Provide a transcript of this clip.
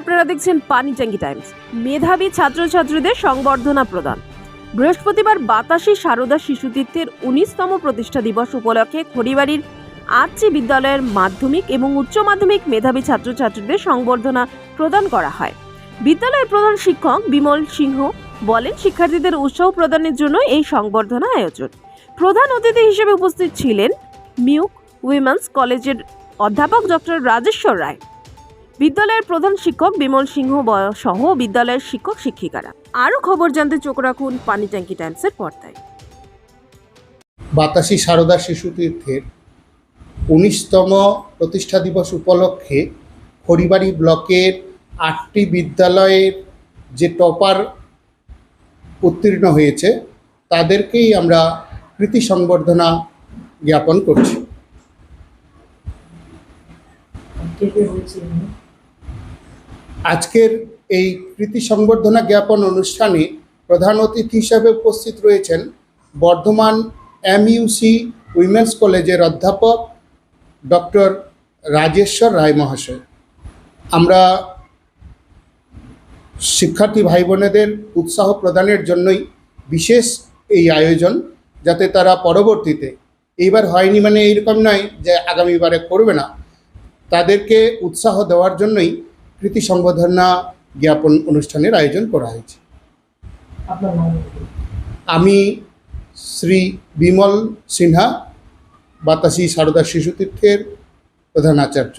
আপনারা দেখছেন পানিট্যাঙ্কি টাইমস। মেধাবী ছাত্রছাত্রীদের সংবর্ধনা প্রদান। বৃহস্পতিবার বাতাসী সারদা শিশু তীর্থের উনিশতম প্রতিষ্ঠা দিবস উপলক্ষে খড়িবাড়ির আর্চি বিদ্যালয়ের মাধ্যমিক এবং উচ্চ মাধ্যমিক মেধাবী ছাত্রছাত্রীদের সংবর্ধনা প্রদান করা হয়। বিদ্যালয়ের প্রধান শিক্ষক বিমল সিংহ বলেন, শিক্ষার্থীদের উৎসাহ প্রদানের জন্য এই সংবর্ধনা আয়োজন। প্রধান অতিথি হিসেবে উপস্থিত ছিলেন মিউক উইমেন্স কলেজের অধ্যাপক ডক্টর রাজেশ্বর রায়। বিদ্যালয়ের প্রধান শিক্ষক বিমল সিংহ সহ বিদ্যালয়ের শিক্ষক শিক্ষিকারা। আরও খবর জানতে চোখ রাখুন পানি ট্যাঙ্কি টাইমসের পর্দায়। বাতাসী সারদা শিশু তীর্থের উনিশতম প্রতিষ্ঠা দিবস উপলক্ষে খড়িবাড়ি ব্লকের আটটি বিদ্যালয়ের যে টপার উত্তীর্ণ হয়েছে তাদেরকেই আমরা কৃতি সংবর্ধনা জ্ঞাপন করছি। কে কে হয়েছে এমনি? আজকের এই কৃতি সংবর্ধনা জ্ঞাপন অনুষ্ঠানে প্রধান অতিথি হিসাবে উপস্থিত রয়েছেন বর্ধমান এম এমইউসি উইমেন্স কলেজের অধ্যাপক ডক্টর রাজেশ্বর রায় মহাশয়। আমরা শিক্ষার্থী ভাই বোনেদের উৎসাহ প্রদানের জন্যই বিশেষ এই আয়োজন, যাতে তারা পরবর্তীতে, এইবার হয়নি মানে এইরকম নয় যে আগামীবারে করবে না, তাদেরকে উৎসাহ দেওয়ার জন্যই কৃতি সংবর্ধনা জ্ঞাপন অনুষ্ঠানের আয়োজন করা হয়েছে। আমি শ্রী বিমল সিনহা বাতাসী সারদা শিশুতীর্থের প্রধান আচার্য